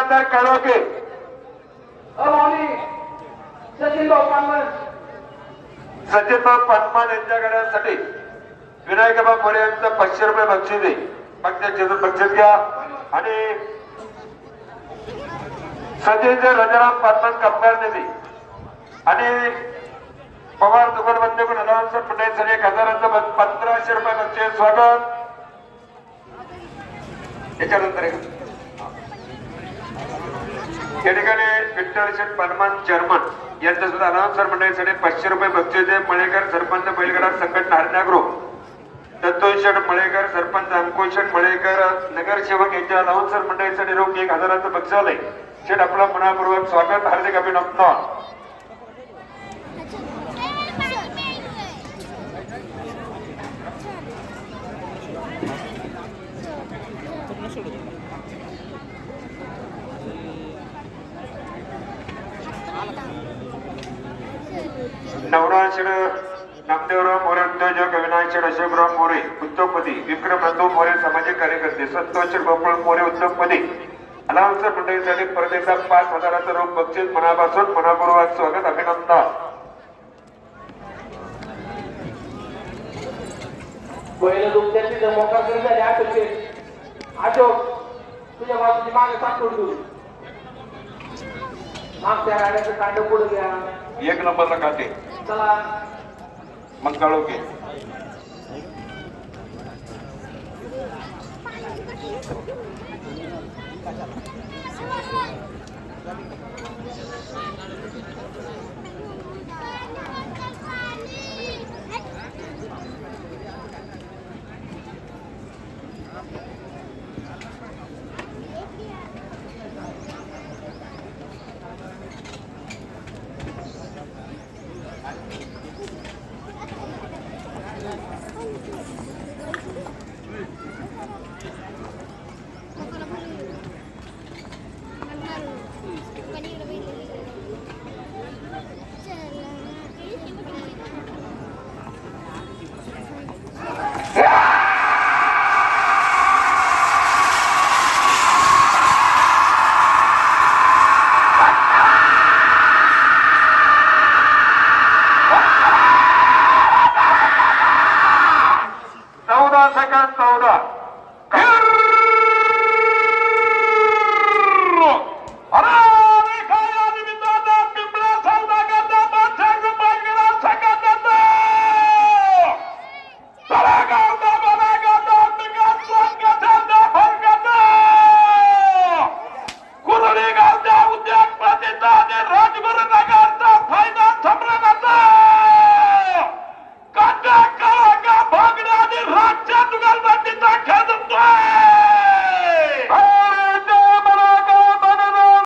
दुकानदार काळोखे. अमावली सचिन भाऊ सचिनबाब पाटमान यांच्या गाड्यांसाठी विनायकबा मोरे यांचं पाचशे रुपये बक्षीस आहे. बक्षीस बक्षीस घ्या. आणि सचिनचे राजाराम पाटमान कामगार निधी आणि पवार दुकान बंद करून अनावन्सर मंडळीसाठी एक हजाराचं पंधराशे रुपये बक्षीस. स्वागत. याच्यानंतर या ठिकाणी विठ्ठल पलमान परमान चेअरमन यांच्या सुद्धा अनाउन्सर मंडळीसाठी पाचशे रुपये बक्षीस आहे मळेकर सरपंच बैलगडा संकट नारण्यागृह दत्तोय मळेकर सरपंच अंकुश मळेकर नगरसेवक यांच्या अनाउन्सर मंडळीसाठी रोख एक हजाराचं बक्षीस आलंय शेठ आपला मनापूर्वक स्वागत. हार्दिक अभिनंदन. नवराज शेठ नामदेवराव मोरे उद्योजक अविनाश शेठ अशोकराव मोरे उद्योगपती विक्रम नंदू मोरे सामाजिक कार्यकर्ते संतोष शेठ गोपाळ मोरे उद्योगपती. अनाउन्सर मंडळीसाठी एकदा पाच हजाराचं रोख बक्षीस मनापासून मनापूर्वक स्वागत अभिनंदन. पहिलं करून झाले अशोक तुझ्या बाजूची मागे साठवून तू मागच्या गाड्याचं कांड पुढे घ्या. एक नंबरला काटे telah mengkaloke. 15 saniye sonra.